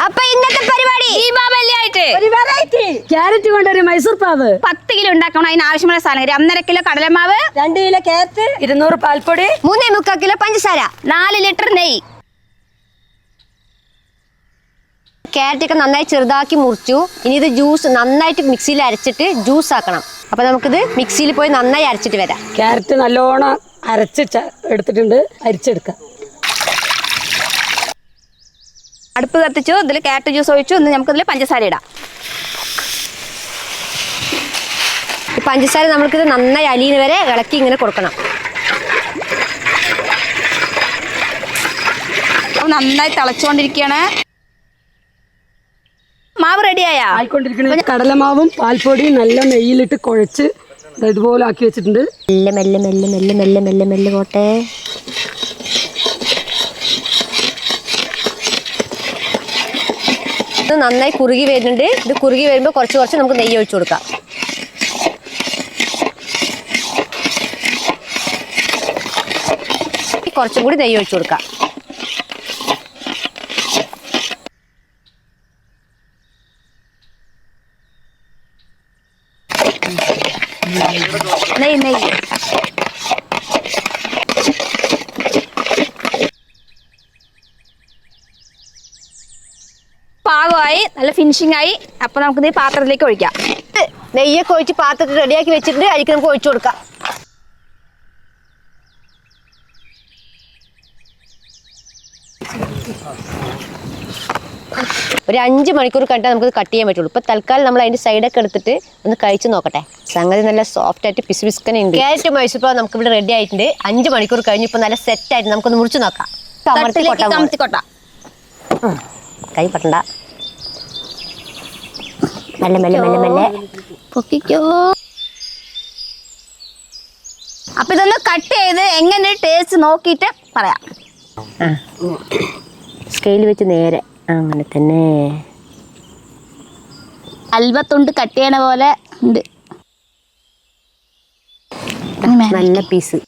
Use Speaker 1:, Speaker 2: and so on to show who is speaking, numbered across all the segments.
Speaker 1: അപ്പൊ ഇന്നത്തെ പരിപാടി?
Speaker 2: ദീപാവലി ആയിട്ട്.
Speaker 3: ഒരു വെറൈറ്റി
Speaker 4: ക്യാരറ്റ് കൊണ്ടൊരു മൈസൂർ പാവ്.
Speaker 2: പത്ത് കിലോ ഉണ്ടാക്കണം അതിന് ആവശ്യമുള്ള സാധനം ഒന്നര കിലോ കടലമാവ്.
Speaker 3: രണ്ട് കിലോ ക്യാരറ്റ്
Speaker 4: ഇരുന്നൂറ് പാൽപ്പൊടി.
Speaker 1: മൂന്നേ മുക്കാൽ കിലോ പഞ്ചസാര.
Speaker 2: നാല് ലിറ്റർ നെയ്യ്.
Speaker 1: ക്യാരറ്റ് ഒക്കെ നന്നായി ചെറുതാക്കി മുറിച്ചു. ഇനി ഇത് ജ്യൂസ് നന്നായിട്ട് മിക്സിയിൽ അരച്ചിട്ട് ജ്യൂസ് ആക്കണം. അപ്പൊ നമുക്കിത് മിക്സിയിൽ പോയി നന്നായി അരച്ചിട്ട് വരാം.
Speaker 4: ക്യാരറ്റ് നല്ലോണം അരച്ച് എടുത്തിട്ടുണ്ട്. അരിച്ചെടുക്കാം.
Speaker 2: അടുപ്പ് കത്തിച്ചു ഇതിൽ കാറ്റ് ജ്യൂസ് ഒഴിച്ചു ഇന്ന് നമുക്ക് ഇതിൽ പഞ്ചസാര ഇടാം.
Speaker 1: പഞ്ചസാര നമ്മൾക്കിത് നന്നായി അലിയുന്ന വരെ ഇളക്കി ഇങ്ങനെ കൊടുക്കണം.
Speaker 2: നന്നായി തിളച്ചുകൊണ്ടിരിക്കുകയാണ്. മാവ് റെഡിയായാ
Speaker 4: ആയിക്കൊണ്ടിരിക്കണ കടലമാവും പാൽപ്പൊടിയും നല്ല നെയ്യിലിട്ട് കുഴച്ച് ഇതുപോലെ ആക്കി വെച്ചിട്ടുണ്ട്.
Speaker 1: മെല്ലെ മെല്ലെ മെല്ലെ മെല്ലെ മെല്ലെ മെല്ലെ മെല്ലെ പോട്ടെ. ഇത് നന്നായി കുറുകി വരുന്നുണ്ട്. ഇത് കുറുകി വരുമ്പോൾ കുറച്ച് കുറച്ച് നമുക്ക് നെയ്യ് ഒഴിച്ചു കൊടുക്കാം. കുറച്ചും കൂടി നെയ്യ് ഒഴിച്ചു കൊടുക്കാം.
Speaker 2: നെയ്യ് നെയ്യ്. നല്ല ഫിനിഷിംഗ് ആയി. അപ്പൊ നമുക്ക് ഈ പാത്രത്തിലേക്ക് ഒഴിക്കാം.
Speaker 1: നെയ്യൊക്കെ ഒഴിച്ച് പാത്രത്തിൽ റെഡിയാക്കി വെച്ചിട്ട് അഴിക്ക് നമുക്ക് ഒഴിച്ചു കൊടുക്കാം. ഒരു അഞ്ച് മണിക്കൂർ കണ്ടാൽ നമുക്ക് കട്ട് ചെയ്യാൻ പറ്റുള്ളൂ. ഇപ്പൊ തൽക്കാലം നമ്മൾ അതിന്റെ സൈഡൊക്കെ എടുത്തിട്ട് ഒന്ന് കഴിച്ചു നോക്കട്ടെ. സംഗതി നല്ല സോഫ്റ്റ് ആയിട്ട് പിസ് പിസ്കനെ ഉണ്ട്. ക്യാരറ്റ് മൈസൂർ നമുക്ക് ഇവിടെ റെഡി ആയിട്ടുണ്ട്. അഞ്ച് മണിക്കൂർ കഴിഞ്ഞ് ഇപ്പൊ നല്ല സെറ്റ് ആയിട്ട് നമുക്കൊന്ന് മുറിച്ച് നോക്കാം.
Speaker 2: കൊട്ട.
Speaker 1: കൈ പറ്റണ്ട മെല്ലെ മെല്ലെ മെല്ലെ മെല്ലെ.
Speaker 2: പൊക്കിക്കോ. അപ്പൊ ഇതൊന്ന് കട്ട് ചെയ്ത് എങ്ങനെ ടേസ്റ്റ് നോക്കിയിട്ട് പറയാം.
Speaker 1: സ്കെയിൽ വെച്ച് നേരെ. അങ്ങനെ തന്നെ.
Speaker 2: അൽവത്തുണ്ട് കട്ട് ചെയ്യണ പോലെ ഉണ്ട്.
Speaker 1: നല്ല പീസ്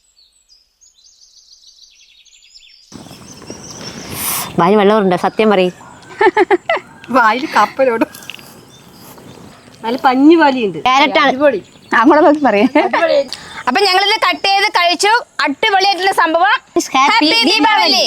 Speaker 1: വായി വെള്ളമുണ്ടോ? സത്യം പറയും.
Speaker 3: വായിൽ കപ്പലോടും. നല്ല പഞ്ഞി പോലെയുണ്ട്.
Speaker 1: ക്യാരറ്റാണ്
Speaker 2: അങ്ങോട്ട് നോക്കി പറയാം. അപ്പൊ ഞങ്ങളിത് കട്ട് ചെയ്ത് കഴിച്ചു. അടിപൊളിയായിട്ടുള്ള സംഭവം. ഹാപ്പി ദീപാവലി